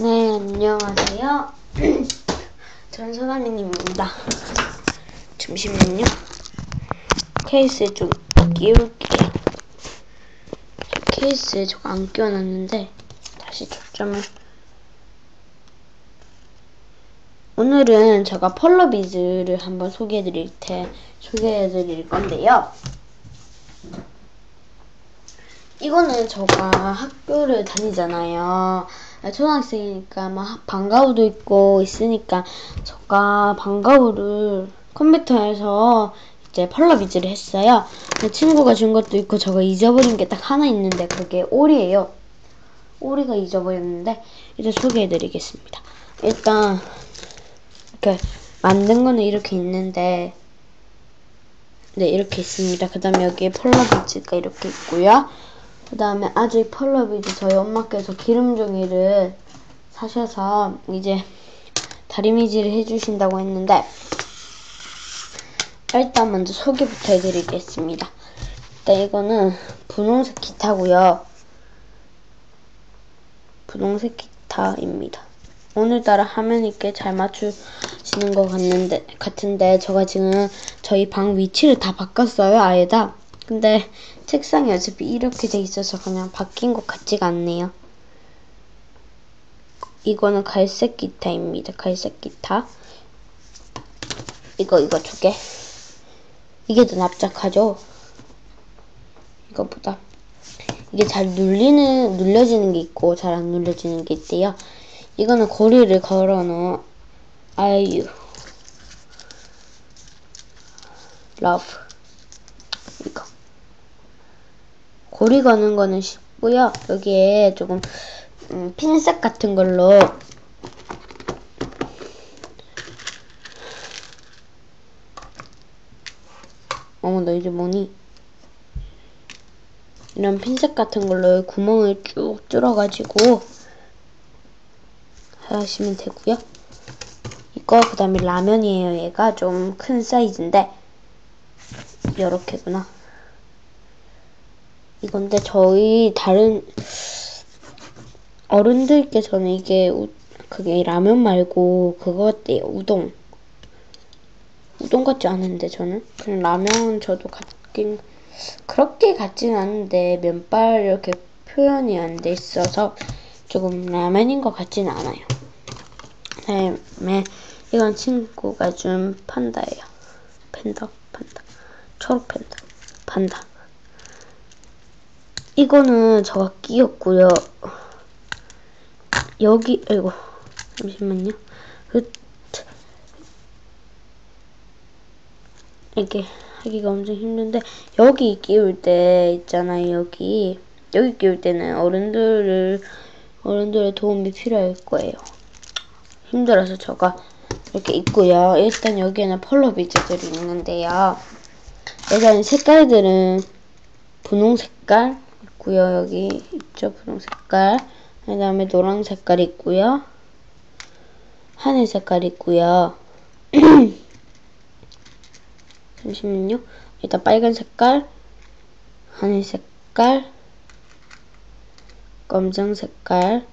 네, 안녕하세요. 저는 소나미님입니다. 잠시만요. 케이스에 좀 끼울게요. 케이스에 저거 안 끼워놨는데 다시 초점을 오늘은 제가 펄러비즈를 한번 소개해드릴 테 소개해드릴 건데요. 이거는 제가 학교를 다니잖아요. 초등학생이니까 막 방과후도 있고 있으니까 제가 방과후를 컴퓨터에서 이제 펄러비즈를 했어요. 친구가 준 것도 있고 제가 잊어버린 게 딱 하나 있는데 그게 오리예요. 오리가 잊어버렸는데 이제 소개해드리겠습니다. 일단 이렇게 만든 거는 이렇게 있는데 네 이렇게 있습니다. 그 다음에 여기에 펄러비즈가 이렇게 있고요. 그 다음에 아직 펄러비즈 저희 엄마께서 기름종이를 사셔서 이제 다리미질을 해주신다고 했는데 일단 먼저 소개부터 해드리겠습니다. 일단 이거는 분홍색 기타고요. 분홍색 기타입니다. 오늘따라 화면이 꽤 잘 맞추시는 것 같는데, 같은데 제가 지금 저희 방 위치를 다 바꿨어요. 아예 다. 근데 책상이 어차피 이렇게 돼 있어서 그냥 바뀐 것 같지가 않네요. 이거는 갈색 기타입니다. 갈색 기타. 이거 이거 두 개. 이게 더 납작하죠? 이거보다. 이게 잘 눌리는, 눌려지는 게 있고 잘 안 눌려지는 게 있대요. 이거는 고리를 걸어 놓은 아유 러브 이거 고리 거는 거는 쉽고요. 여기에 조금 음, 핀셋 같은 걸로 어머 너 이제 뭐니? 이런 핀셋 같은 걸로 구멍을 쭉 뚫어가지고 하시면 되고요. 이거 그 다음에 라면이에요. 얘가 좀 큰 사이즈인데 이렇게구나. 이건데 저희 다른 어른들께서는 이게 우, 그게 라면 말고 그거 같대요. 우동. 우동 같지 않은데 저는 그냥 라면 저도 같긴 그렇게 같진 않은데 면발 이렇게 표현이 안 돼 있어서 조금 라면인 것 같지는 않아요. 그다음에 이건 친구가 준 판다예요. 팬더, 판다, 초록 팬다, 판다. 이거는 저가 끼었고요. 여기, 아이고, 잠시만요. 이렇게 하기가 엄청 힘든데 여기 끼울 때 있잖아요. 여기 여기 끼울 때는 어른들을 어른들의 도움이 필요할 거예요. 힘들어서 제가 이렇게 있고요. 일단 여기에는 펄러 비즈들이 있는데요. 여기는 색깔들은 분홍 색깔 있고요. 여기 있죠. 분홍 색깔. 그 다음에 노란 색깔 있고요. 하늘 색깔 있고요. 잠시만요. 일단 빨간 색깔, 하늘 색깔, 검정 색깔,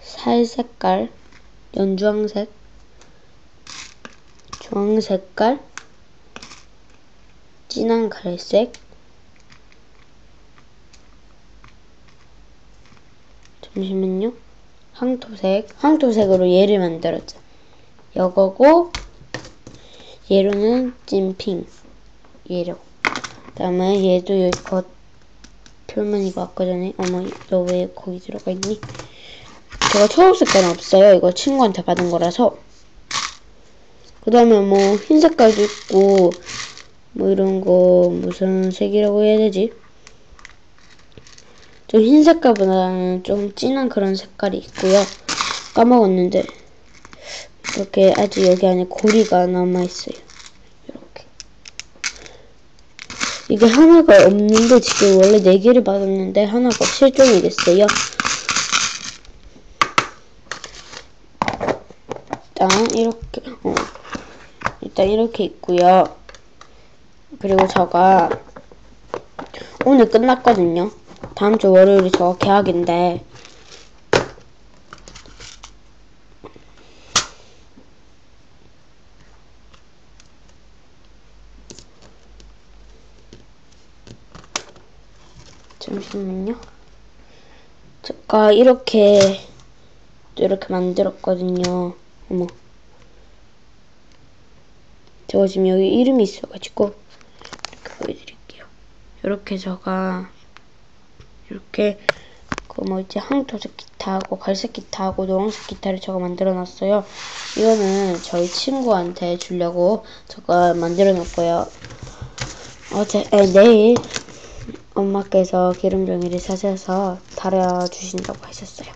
살 색깔, 연주황색, 주황 색깔, 진한 갈색, 잠시만요. 황토색, 황토색으로 얘를 만들었죠. 이거고 얘로는 찐핑 얘로 그 다음에 얘도 여기 겉 표면 이거 아까 전에 어머 너 왜 거기 들어가 있니? 제가 초록 색깔은 없어요. 이거 친구한테 받은 거라서 그 다음에 뭐 흰 색깔도 있고 뭐 이런 거 무슨 색이라고 해야 되지? 좀 흰 색깔보다는 좀 진한 그런 색깔이 있고요. 까먹었는데 이렇게 아직 여기 안에 고리가 남아있어요. 이렇게. 이게 하나가 없는데 지금 원래 4개를 받았는데 하나가 실종이 됐어요. 일단 이렇게 어. 일단 이렇게 있고요. 그리고 제가 오늘 끝났거든요. 다음 주 월요일이 저 계약인데 잠시만요. 제가 이렇게 이렇게 만들었거든요. 어머. 제가 지금 여기 이름이 있어가지고 이렇게 보여드릴게요. 이렇게 제가 이렇게 그 뭐지 황토색 기타하고 갈색 기타하고 노란색 기타를 제가 만들어 놨어요. 이거는 저희 친구한테 주려고 제가 만들어 놨고요. 어제 에, 내일 엄마께서 기름종이를 사셔서 달아 주신다고 하셨어요.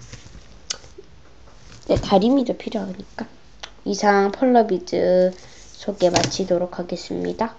네, 다리미도 필요하니까. 이상 펄러비즈 소개 마치도록 하겠습니다.